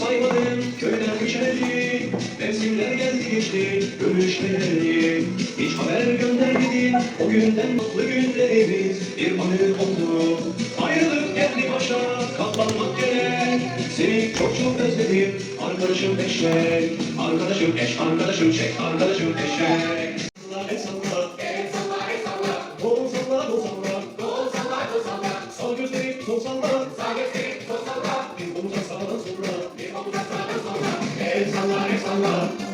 最後です。Haber geldi gitti gümüşleri Hiç haber göndermedin o günden mutlu günlerimiz Bir anı oldu. Ayrılık geldi başa katlanmak gerek Seni çok çok özledim arkadaşım eşek. Arkadaşım eş arkadaşım çek arkadaşım eşek. Allah.